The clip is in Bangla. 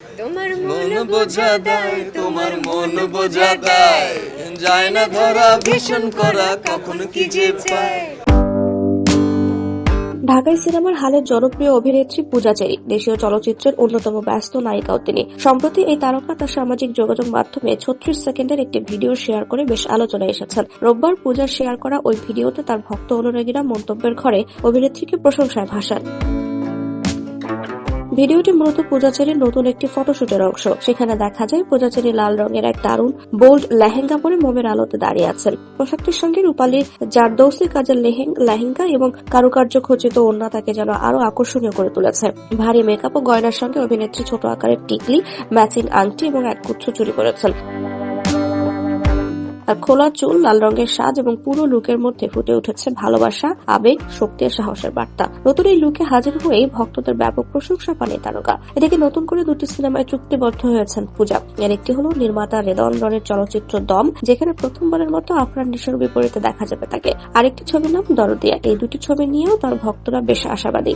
তোমার মন বোঝা দেয় তোমার মন বোঝা দেয় যায় না ধরা ভীষণ করা কখন কি যে পায়। ঢাকাই সিনেমার হালের জনপ্রিয় অভিনেত্রী পূজা চেরি দেশীয় চলচ্চিত্রের অন্যতম ব্যস্ত নায়িকাও তিনি। সম্প্রতি এই তারকা তার সামাজিক যোগাযোগ মাধ্যমে ছত্রিশ সেকেন্ডের একটি ভিডিও শেয়ার করে বেশ আলোচনায় এসেছেন। রোববার পূজা শেয়ার করা ওই ভিডিওতে তার ভক্ত অনুরাগীরা মন্তব্যের ঘরে অভিনেত্রীকে প্রশংসায় ভাসান। ভিডিওটি মূলত পূজাচেরির নতুন একটি ফটোশুটের অংশ। সেখানে দেখা যায় পূজাচেরি লাল রঙের এক দারুণ বোল্ড লেহেঙ্গা পরে মোমের আলোতে দাঁড়িয়ে আছেন। পোশাকটির সঙ্গে রূপালীর জারদৌসি কাজের লেহেং লেহেঙ্গা এবং কারুকার্য খচিত ওড়না তাকে যেন আরও আকর্ষণীয় করে তুলেছে। ভারী মেকআপ ও গয়নার সঙ্গে অভিনেত্রী ছোট আকারের টিকলি ম্যাচিং আংটি এবং এক গুচ্ছ চুরি করেছেন তার খোলা চুল, লাল রঙের সাজ এবং পুরো লুকের মধ্যে ফুটে উঠেছে ভালোবাসা, আবেগ, শক্তি সাহসের বার্তা। নতুন এই লুকে হাজির হয়েই ভক্তদের ব্যাপক প্রশংসা পান এই তারকা। এদিকে নতুন করে দুটি সিনেমায় চুক্তিবদ্ধ হয়েছেন পূজা। এর একটি হলো নির্মাতা রেদনরনের চলচ্চিত্র দম, যেখানে প্রথমবারের মতো আফরান নিশোর বিপরীতে দেখা যাবে তাকে। আরেকটি ছবির নাম দরদিয়া। এই দুটি ছবি নিয়েও তার ভক্তরা বেশ আশাবাদী।